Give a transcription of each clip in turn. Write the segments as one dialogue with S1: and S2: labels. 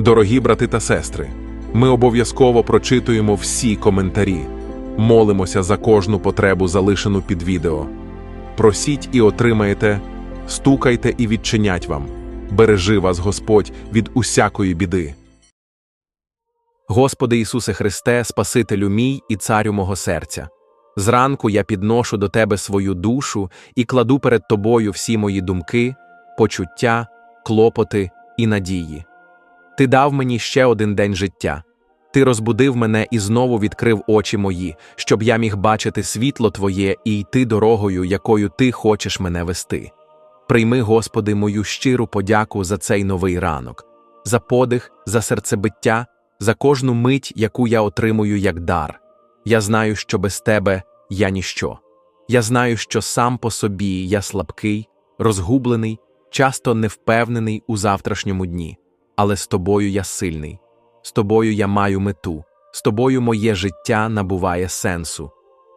S1: Дорогі брати та сестри, ми обов'язково прочитуємо всі коментарі, молимося за кожну потребу, залишену під відео. Просіть і отримаєте, стукайте і відчинять вам. Бережи вас Господь від усякої біди.
S2: Господи Ісусе Христе, Спасителю мій і царю мого серця. Зранку я підношу до Тебе свою душу і кладу перед Тобою всі мої думки, почуття, клопоти і надії. Ти дав мені ще один день життя. Ти розбудив мене і знову відкрив очі мої, щоб я міг бачити світло Твоє і йти дорогою, якою Ти хочеш мене вести. Прийми, Господи, мою щиру подяку за цей новий ранок, за подих, за серцебиття, за кожну мить, яку я отримую як дар. Я знаю, що без Тебе я ніщо. Я знаю, що сам по собі я слабкий, розгублений, часто невпевнений у завтрашньому дні, але з тобою я сильний, з тобою я маю мету, з тобою моє життя набуває сенсу.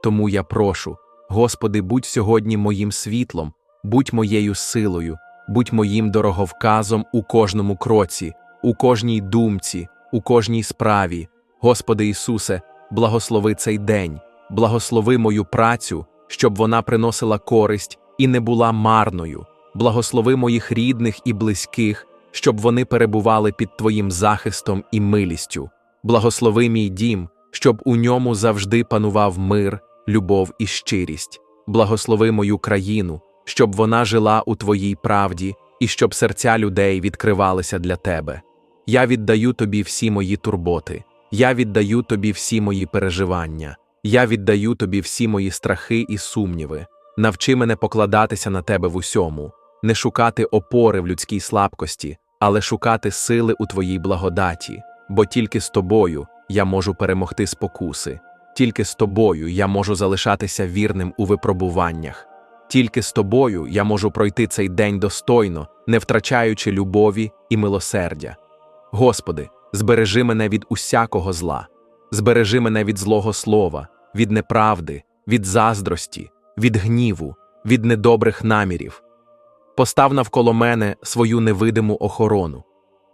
S2: Тому я прошу, Господи, будь сьогодні моїм світлом, будь моєю силою, будь моїм дороговказом у кожному кроці, у кожній думці, у кожній справі. Господи Ісусе, благослови цей день, благослови мою працю, щоб вона приносила користь і не була марною. Благослови моїх рідних і близьких, щоб вони перебували під Твоїм захистом і милістю. Благослови мій дім, щоб у ньому завжди панував мир, любов і щирість. Благослови мою країну, щоб вона жила у Твоїй правді і щоб серця людей відкривалися для Тебе. Я віддаю Тобі всі мої турботи, я віддаю Тобі всі мої переживання, я віддаю Тобі всі мої страхи і сумніви. Навчи мене покладатися на Тебе в усьому, не шукати опори в людській слабкості, але шукати сили у Твоїй благодаті, бо тільки з Тобою я можу перемогти спокуси, тільки з Тобою я можу залишатися вірним у випробуваннях. Тільки з тобою я можу пройти цей день достойно, не втрачаючи любові і милосердя. Господи, збережи мене від усякого зла, збережи мене від злого слова, від неправди, від заздрості, від гніву, від недобрих намірів. Постав навколо мене свою невидиму охорону,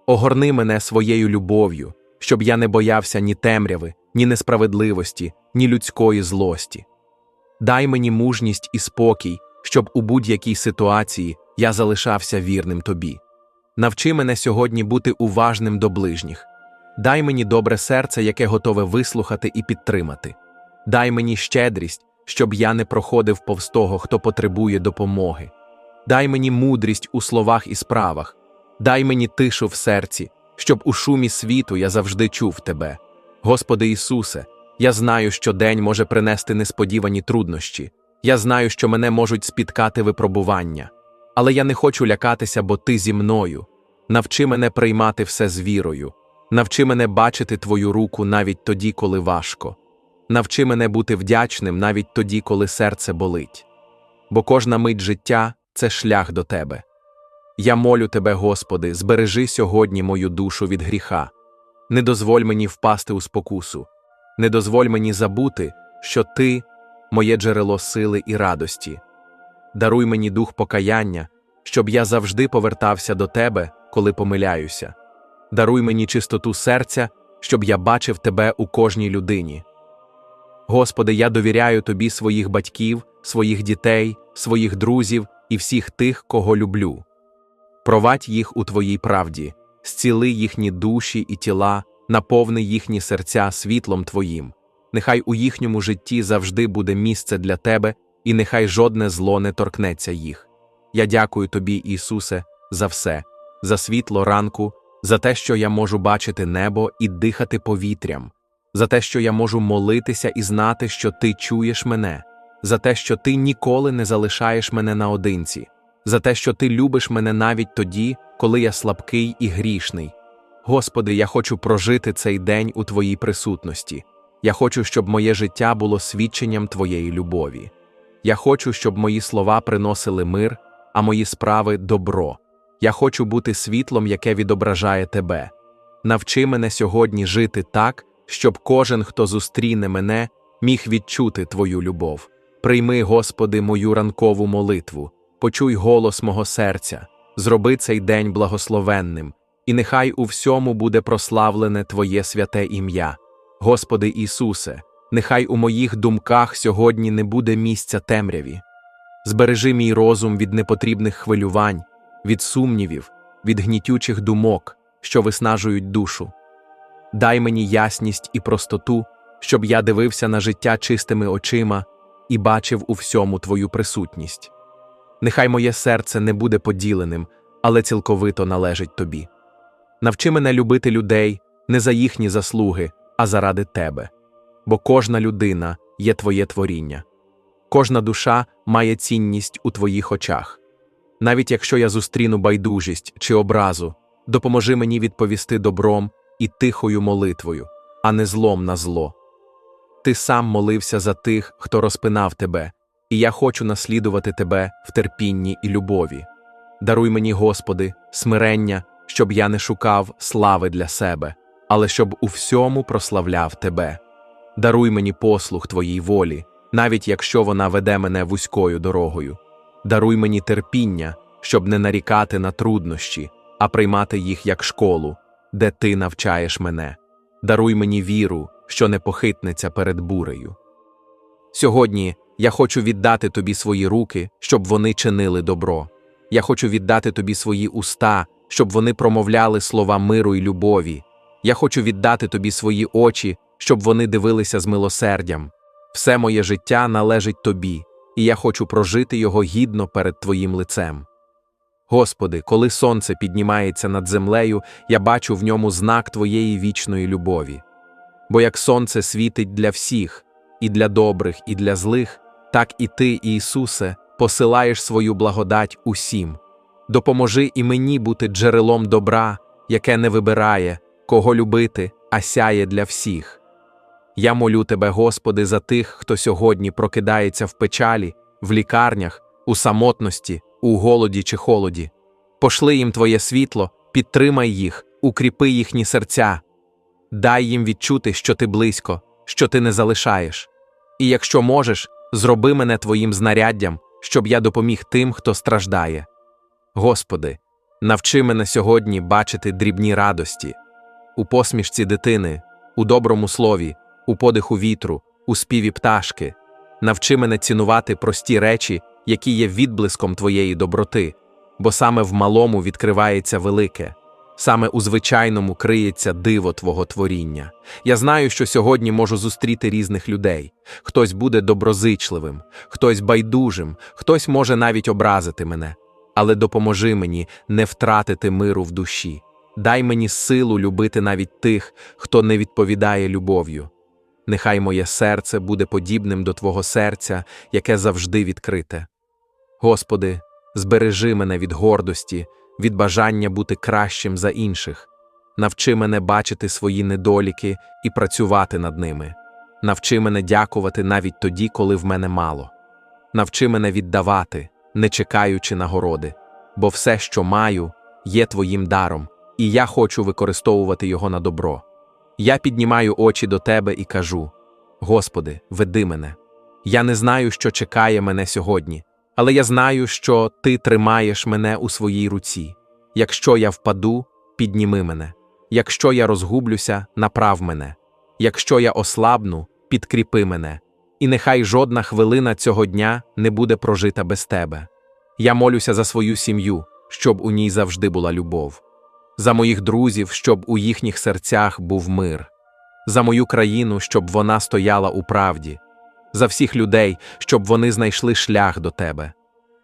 S2: огорни мене своєю любов'ю, щоб я не боявся ні темряви, ні несправедливості, ні людської злості. Дай мені мужність і спокій, щоб у будь-якій ситуації я залишався вірним тобі. Навчи мене сьогодні бути уважним до ближніх. Дай мені добре серце, яке готове вислухати і підтримати. Дай мені щедрість, щоб я не проходив повз того, хто потребує допомоги. Дай мені мудрість у словах і справах. Дай мені тишу в серці, щоб у шумі світу я завжди чув тебе. Господи Ісусе, я знаю, що день може принести несподівані труднощі. Я знаю, що мене можуть спіткати випробування, але я не хочу лякатися, бо ти зі мною. Навчи мене приймати все з вірою, навчи мене бачити твою руку навіть тоді, коли важко. Навчи мене бути вдячним навіть тоді, коли серце болить. Бо кожна мить життя це шлях до тебе. Я молю тебе, Господи, збережи сьогодні мою душу від гріха. Не дозволь мені впасти у спокусу, не дозволь мені забути, що ти моє джерело сили і радості. Даруй мені дух покаяння, щоб я завжди повертався до тебе, коли помиляюся. Даруй мені чистоту серця, щоб я бачив тебе у кожній людині. Господи, я довіряю Тобі своїх батьків, своїх дітей, своїх друзів і всіх тих, кого люблю. Провадь їх у Твоїй правді, зціли їхні душі і тіла, наповни їхні серця світлом Твоїм. Нехай у їхньому житті завжди буде місце для Тебе, і нехай жодне зло не торкнеться їх. Я дякую Тобі, Ісусе, за все, за світло ранку, за те, що я можу бачити небо і дихати повітрям, за те, що я можу молитися і знати, що Ти чуєш мене, за те, що Ти ніколи не залишаєш мене наодинці, за те, що Ти любиш мене навіть тоді, коли я слабкий і грішний. Господи, я хочу прожити цей день у Твоїй присутності. Я хочу, щоб моє життя було свідченням Твоєї любові. Я хочу, щоб мої слова приносили мир, а мої справи добро. Я хочу бути світлом, яке відображає Тебе. Навчи мене сьогодні жити так, щоб кожен, хто зустріне мене, міг відчути Твою любов. Прийми, Господи, мою ранкову молитву, почуй голос мого серця, зроби цей день благословенним, і нехай у всьому буде прославлене Твоє святе ім'я. Господи Ісусе, нехай у моїх думках сьогодні не буде місця темряві. Збережи мій розум від непотрібних хвилювань, від сумнівів, від гнітючих думок, що виснажують душу. Дай мені ясність і простоту, щоб я дивився на життя чистими очима і бачив у всьому Твою присутність. Нехай моє серце не буде поділеним, але цілковито належить Тобі. Навчи мене любити людей не за їхні заслуги, а заради Тебе. Бо кожна людина є Твоє творіння, кожна душа має цінність у Твоїх очах. Навіть якщо я зустріну байдужість чи образу, допоможи мені відповісти добром і тихою молитвою, а не злом на зло. Ти сам молився за тих, хто розпинав тебе, і я хочу наслідувати тебе в терпінні і любові. Даруй мені, Господи, смирення, щоб я не шукав слави для себе, але щоб у всьому прославляв Тебе. Даруй мені послух Твоїй волі, навіть якщо вона веде мене вузькою дорогою. Даруй мені терпіння, щоб не нарікати на труднощі, а приймати їх як школу, де ти навчаєш мене. Даруй мені віру, що не похитнеться перед бурею. Сьогодні я хочу віддати тобі свої руки, щоб вони чинили добро. Я хочу віддати тобі свої уста, щоб вони промовляли слова миру і любові. Я хочу віддати тобі свої очі, щоб вони дивилися з милосердям. Все моє життя належить тобі, і я хочу прожити його гідно перед твоїм лицем. Господи, коли сонце піднімається над землею, я бачу в ньому знак Твоєї вічної любові. Бо як сонце світить для всіх, і для добрих, і для злих, так і Ти, Ісусе, посилаєш свою благодать усім. Допоможи і мені бути джерелом добра, яке не вибирає, кого любити, а сяє для всіх. Я молю Тебе, Господи, за тих, хто сьогодні прокидається в печалі, в лікарнях, у самотності, у голоді чи холоді. Пошли їм Твоє світло, підтримай їх, укріпи їхні серця. Дай їм відчути, що ти близько, що ти не залишаєш. І якщо можеш, зроби мене Твоїм знаряддям, щоб я допоміг тим, хто страждає. Господи, навчи мене сьогодні бачити дрібні радості у посмішці дитини, у доброму слові, у подиху вітру, у співі пташки. Навчи мене цінувати прості речі, які є відблиском Твоєї доброти, бо саме в малому відкривається велике, саме у звичайному криється диво Твого творіння. Я знаю, що сьогодні можу зустріти різних людей. Хтось буде доброзичливим, хтось байдужим, хтось може навіть образити мене. Але допоможи мені не втратити миру в душі. Дай мені силу любити навіть тих, хто не відповідає любов'ю. Нехай моє серце буде подібним до Твого серця, яке завжди відкрите. Господи, збережи мене від гордості, від бажання бути кращим за інших. Навчи мене бачити свої недоліки і працювати над ними. Навчи мене дякувати навіть тоді, коли в мене мало. Навчи мене віддавати, не чекаючи нагороди, бо все, що маю, є Твоїм даром, і я хочу використовувати його на добро. Я піднімаю очі до Тебе і кажу: Господи, веди мене. Я не знаю, що чекає мене сьогодні, але я знаю, що Ти тримаєш мене у своїй руці. Якщо я впаду, підніми мене. Якщо я розгублюся, направ мене. Якщо я ослабну, підкріпи мене. І нехай жодна хвилина цього дня не буде прожита без тебе. Я молюся за свою сім'ю, щоб у ній завжди була любов, за моїх друзів, щоб у їхніх серцях був мир, за мою країну, щоб вона стояла у правді, за всіх людей, щоб вони знайшли шлях до тебе.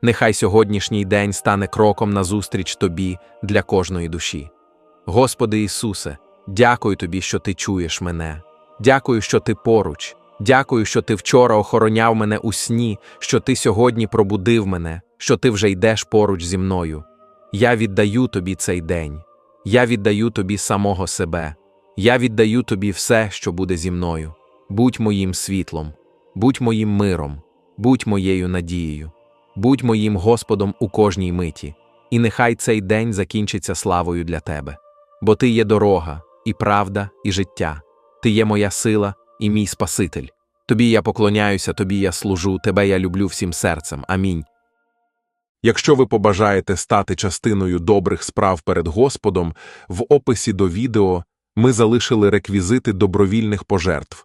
S2: Нехай сьогоднішній день стане кроком назустріч тобі для кожної душі. Господи Ісусе, дякую тобі, що ти чуєш мене. Дякую, що ти поруч. Дякую, що ти вчора охороняв мене у сні, що ти сьогодні пробудив мене, що ти вже йдеш поруч зі мною. Я віддаю тобі цей день. Я віддаю тобі самого себе. Я віддаю тобі все, що буде зі мною. Будь моїм світлом, будь моїм миром, будь моєю надією, будь моїм Господом у кожній миті, і нехай цей день закінчиться славою для тебе. Бо ти є дорога, і правда, і життя, ти є моя сила і мій Спаситель. Тобі я поклоняюся, тобі я служу, тебе я люблю всім серцем. Амінь.
S1: Якщо ви побажаєте стати частиною добрих справ перед Господом, в описі до відео ми залишили реквізити добровільних пожертв.